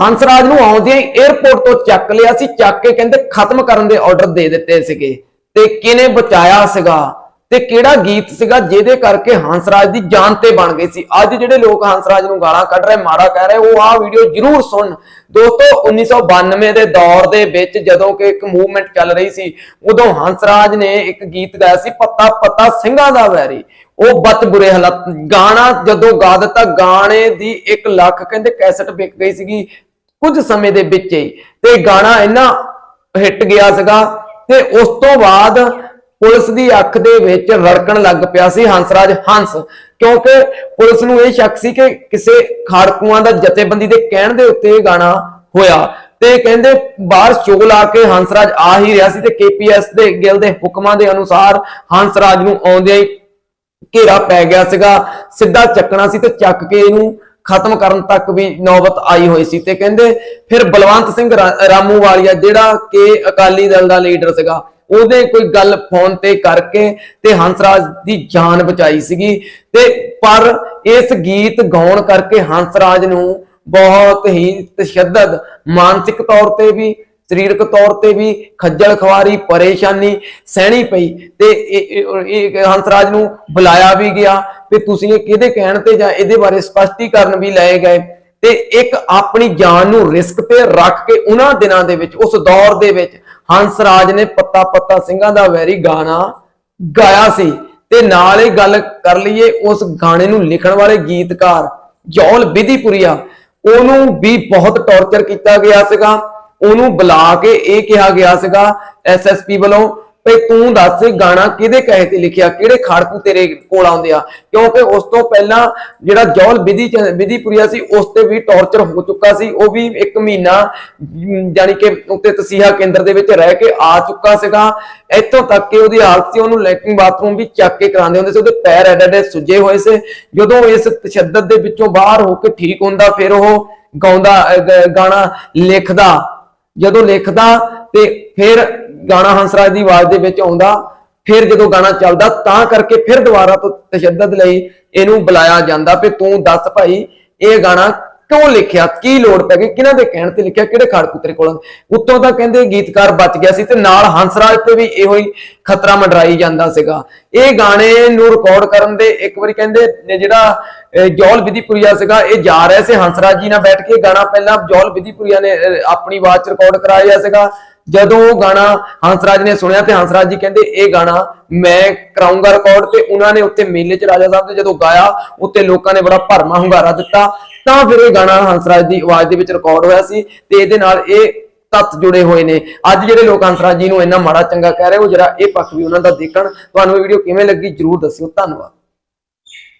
ਹੰਸਰਾਜ ਨੂੰ ਆਉਂਦਿਆਂ ਹੀ 에ਅਰਪੋਰਟ ਤੋਂ ਚੱਕ ਲਿਆ ਸੀ, ਚੱਕ ਕੇ ਕਹਿੰਦੇ ਖਤਮ ਕਰਨ ਦੇ ਆਰਡਰ ਦੇ ਦਿੱਤੇ ਸੀਗੇ। ਤੇ ਕਿਹਨੇ ਬਚਾਇਆ ਸੀਗਾ? ਤੇ ਕਿਹੜਾ ਗੀਤ ਸੀਗਾ ਜਿਹਦੇ ਕਰਕੇ ਹੰਸਰਾਜ ਦੀ ਜਾਨ ਤੇ ਬਣ ਗਈ ਸੀ? ਅੱਜ ਜਿਹੜੇ ਲੋਕ ਹੰਸਰਾਜ ਨੂੰ ਗਾਲਾਂ ਕੱਢ ਰਹੇ ਮਾਰਾ ਕਹਿ ਰਹੇ, ਉਹ ਆਹ ਵੀਡੀਓ ਜ਼ਰੂਰ ਸੁਣ। ਦੋਸਤੋ 1992 ਦੇ ਦੌਰ ਦੇ ਵਿੱਚ ਜਦੋਂ ਕਿ ਇੱਕ ਮੂਵਮੈਂਟ ਚੱਲ ਰਹੀ ਸੀ, ਉਦੋਂ ਹੰਸਰਾਜ ਨੇ ਇੱਕ ਗੀਤ ਗਾਇਆ ਸੀ ਪੱਤਾ ਪੱਤਾ ਸਿੰਘਾਂ ਦਾ ਵੈਰੀ। ਉਹ ਬਤ ਬੁਰੇ ਹਾਲਾਤ, ਗਾਣਾ ਜਦੋਂ ਗਾ ਦਿੱਤਾ, ਗਾਣੇ ਦੀ 1 ਲੱਖ ਕਹਿੰਦੇ ਕੈਸਟ ਵਿਕ ਗਈ ਸੀਗੀ ਕੁਝ ਸਮੇਂ ਦੇ ਵਿੱਚ ਹੀ ਤੇ ਗਾਣਾ ਇੰਨਾ ਹਿੱਟ ਗਿਆ ਸੀਗਾ ਤੇ ਉਸ ਤੋਂ ਬਾਅਦ ਪੁਲਿਸ ਦੀ ਅੱਖ ਦੇ ਵਿੱਚ ਰੜਕਣ ਲੱਗ ਪਿਆ ਸੀ ਹੰਸਰਾਜ ਹੰਸ, ਕਿਉਂਕਿ ਪੁਲਿਸ ਨੂੰ ਇਹ ਸ਼ੱਕ ਸੀ ਕਿ ਕਿਸੇ ਖਾੜਕੂਆਂ ਦਾ ਜਥੇਬੰਦੀ ਦੇ ਕਹਿਣ ਦੇ ਉੱਤੇ ਇਹ ਗਾਣਾ ਹੋਇਆ ਤੇ ਕਹਿੰਦੇ ਬਾਹਰ ਸ਼ੋਅ ਲਾ ਕੇ ਹੰਸਰਾਜ ਆ ਹੀ ਰਿਹਾ ਸੀ ਤੇ ਕੇਪੀਐਸ ਦੇ ਗਿਲ ਦੇ ਹੁਕਮਾਂ ਦੇ ਅਨੁਸਾਰ ਹੰਸਰਾਜ ਨੂੰ ਆਉਂਦਿਆਂ ਹੀ ਘੇਰਾ ਪੈ ਗਿਆ ਸੀਗਾ, ਸਿੱਧਾ ਚੱਕਣਾ ਸੀ ਤੇ ਚੱਕ ਕੇ ਇਹਨੂੰ ਖਤਮ ਕਰਨ ਤੱਕ ਵੀ ਨੌਬਤ ਆਈ ਹੋਈ ਸੀ ਤੇ ਕਹਿੰਦੇ ਫਿਰ ਬਲਵੰਤ ਸਿੰਘ ਰਾਮੂ ਵਾਲੀਆ ਜਿਹੜਾ ਕਿ ਅਕਾਲੀ ਦਲ ਦਾ ਲੀਡਰ ਸੀਗਾ, ਉਹਦੇ ਕੋਈ ਗੱਲ ਫੋਨ ਤੇ ਕਰਕੇ ਤੇ ਹੰਸਰਾਜ ਦੀ ਜਾਨ ਬਚਾਈ ਸੀਗੀ ਤੇ ਪਰ ਇਸ ਗੀਤ ਗਾਉਣ ਕਰਕੇ ਹੰਸਰਾਜ ਨੂੰ ਬਹੁਤ ਹੀ ਤਸ਼ੱਦਦ, ਮਾਨਸਿਕ ਤੌਰ ਤੇ ਵੀ ਸਰੀਰਕ ਤੌਰ ਤੇ ਵੀ ਖੱਜਲ ਖਵਾਰੀ ਪਰੇਸ਼ਾਨੀ ਸਹਿਣੀ ਪਈ ਤੇ ਇਹ- ਇਹ ਹੰਸਰਾਜ ਨੂੰ ਬੁਲਾਇਆ ਵੀ ਗਿਆ ਤੇ ਤੁਸੀਂ ਇਹ ਕਿਹਦੇ ਕਹਿਣ ਤੇ ਜਾਂ ਇਹਦੇ ਬਾਰੇ ਸਪਸ਼ਟੀਕਰਨ ਵੀ ਲਏ ਗਏ ਤੇ ਇੱਕ ਆਪਣੀ ਜਾਨ ਨੂੰ ਰਿਸਕ ਤੇ ਰੱਖ ਕੇ ਉਹਨਾਂ ਦਿਨਾਂ ਦੇ ਵਿੱਚ, ਉਸ ਦੌਰ ਦੇ ਵਿੱਚ ਹੰਸਰਾਜ ਨੇ ਪੱਤਾ ਪੱਤਾ ਸਿੰਘਾਂ ਦਾ ਵੈਰੀ ਗਾਣਾ ਗਾਇਆ ਸੀ ਤੇ ਨਾਲ ਇਹ ਗੱਲ ਕਰ ਲਈਏ ਉਸ ਗਾਣੇ ਨੂੰ ਲਿਖਣ ਵਾਲੇ ਗੀਤਕਾਰ ਜੌਲ ਵਿਧੀਪੁਰੀਆ, ਉਹਨੂੰ ਵੀ ਬਹੁਤ ਟੌਰਚਰ ਕੀਤਾ ਗਿਆ ਸੀਗਾ। ਉਹਨੂੰ ਬੁਲਾ ਕੇ ਇਹ ਕਿਹਾ ਗਿਆ ਸੀਗਾ ਐਸਐਸਪੀ ਵੱਲੋਂ ਵੀ ਤੂੰ ਦੱਸ ਗਾਣਾ ਕਿਹਦੇ ਕਹੇ ਤੇ ਲਿਖਿਆ ਕਿਹੜੇ ਖੜਕੂ ਤੇਰੇ ਕੋਲ ਆਉਂਦੇ ਆ? ਕਿਉਂਕਿ ਉਸ ਤੋਂ ਪਹਿਲਾਂ ਜਿਹੜਾ ਜੌਲ ਵਿਧੀ ਵਿਧੀਪੁਰੀਆ ਸੀ ਉਸ ਤੇ ਵੀ ਟੌਰਚਰ ਹੋ ਚੁੱਕਾ ਸੀ ਉਹ ਵੀ ਇੱਕ ਮਹੀਨਾ ਅਮ, ਕਿ ਉੱਤੇ ਤਸੀਹਾ ਕੇਂਦਰ ਦੇ ਵਿੱਚ ਰਹਿ ਕੇ ਆ ਚੁੱਕਾ ਸੀਗਾ। ਇੱਥੋਂ ਤੱਕ ਕਿ ਉਹਦੀ ਹਾਲਤ ਸੀ ਉਹਨੂੰ ਲੈਟਰਿੰਗ ਬਾਥਰੂਮ ਵੀ ਚੱਕ ਕੇ ਕਰਾਉਂਦੇ ਹੁੰਦੇ ਸੀ ਉਹਦੇ ਪੈਰ ਐਡੇ ਐਡੇ ਸੁੱਜੇ ਹੋਏ ਸੀ। ਜਦੋਂ ਇਸ ਤਸ਼ੱਦਦ ਦੇ ਵਿੱਚੋਂ ਬਾਹਰ ਹੋ ਕੇ ਠੀਕ ਹੁੰਦਾ ਫਿਰ ਉਹ ਗਾਉਂਦਾ ਗਾਣਾ ਲਿਖਦਾ। ਜਦੋਂ ਲਿਖਦਾ ਤੇ ਫਿਰ ਗਾਣਾ ਹੰਸਰਾਜ ਦੀ ਆਵਾਜ਼ ਦੇ ਵਿੱਚ ਆਉਂਦਾ, ਫਿਰ ਜਦੋਂ ਗਾਣਾ ਚੱਲਦਾ, ਤਾਂ ਕਰਕੇ ਫਿਰ ਦੁਬਾਰਾ ਤੋਂ ਤਸ਼ੱਦਦ ਲਈ ਇਹਨੂੰ ਬੁਲਾਇਆ ਜਾਂਦਾ ਵੀ ਤੂੰ ਦੱਸ ਭਾਈ, ਇਹ ਗਾਣਾ ਕਿਉਂ ਲਿਖਿਆ? ਕੀ ਲੋੜ ਪੈ ਗਈ? ਕਿਹਨਾਂ ਦੇ ਕਹਿਣ ਤੇ ਲਿਖਿਆ? ਕਿਹੜੇ ਖੜਕੂ ਤੇਰੇ ਕੋਲ? ਉੱਤੋਂ ਤਾਂ ਕਹਿੰਦੇ ਗੀਤਕਾਰ ਬਚ ਗਿਆ ਸੀ ਤੇ ਨਾਲ ਹੰਸਰਾਜ ਤੇ ਵੀ ਇਹੋ ਹੀ ਖਤਰਾ ਮੰਡਰਾਈ ਜਾਂਦਾ ਸੀਗਾ। ਇਹ ਗਾਣੇ ਨੂੰ ਰਿਕਾਰਡ ਕਰਨ ਦੇ ਇੱਕ ਵਾਰੀ ਕਹਿੰਦੇ ਜਿਹੜਾ ਜੌਲ ਵਿਧੀਪੁਰੀਆ ਸੀਗਾ, ਇਹ ਜਾ ਰਿਹਾ ਸੀ। ਹੰਸਰਾਜ ਜੀ ਨਾਲ ਬੈਠ ਕੇ ਗਾਣਾ ਪਹਿਲਾਂ ਜੌਲ ਵਿਧੀਪੁਰੀਆ ਨੇ ਆਪਣੀ ਆਵਾਜ਼ ਚ ਰਿਕਾਰਡ ਕਰਾਇਆ ਸੀਗਾ। ਜਦੋਂ ਉਹ ਗਾਣਾ ਹੰਸਰਾਜ ਨੇ ਸੁਣਿਆ ਤੇ ਹੰਸਰਾਜ ਜੀ ਕਹਿੰਦੇ, ਇਹ ਗਾਣਾ ਮੈਂ ਕਰਾਉਂਗਾ ਰਿਕਾਰਡ ਤੇ ਉਹਨਾਂ ਨੇ ਉੱਤੇ ਮੇਲੇ ਚ ਰਾਜਾ ਸਾਹਿਬ ਤੇ ਜਦੋਂ ਗਾਇਆ ਉੱਤੇ ਲੋਕਾਂ ਨੇ ਬੜਾ ਭਰਮਾ ਹੁੰਗਾਰਾ ਦਿੱਤਾ। ਤਾਂ ਫਿਰ ਇਹ ਗਾਣਾ ਹੰਸਰਾਜ ਦੀ ਆਵਾਜ਼ ਦੇ ਵਿੱਚ ਰਿਕਾਰਡ ਹੋਇਆ ਸੀ ਤੇ ਇਹਦੇ ਨਾਲ ਇਹ ਤੱਤ ਜੁੜੇ ਹੋਏ ਨੇ। ਅੱਜ ਜਿਹੜੇ ਲੋਕ ਹੰਸਰਾਜ ਜੀ ਨੂੰ ਇੰਨਾ ਮਾੜਾ ਚੰਗਾ ਕਹਿ ਰਹੇ ਉਹ ਜਰਾ ਇਹ ਪੱਖ ਵੀ ਉਹਨਾਂ ਦਾ ਦੇਖਣ। ਤੁਹਾਨੂੰ ਇਹ ਵੀਡੀਓ ਕਿਵੇਂ ਲੱਗੀ, ਜਰੂਰ ਦੱਸਿਓ। ਧੰਨਵਾਦ।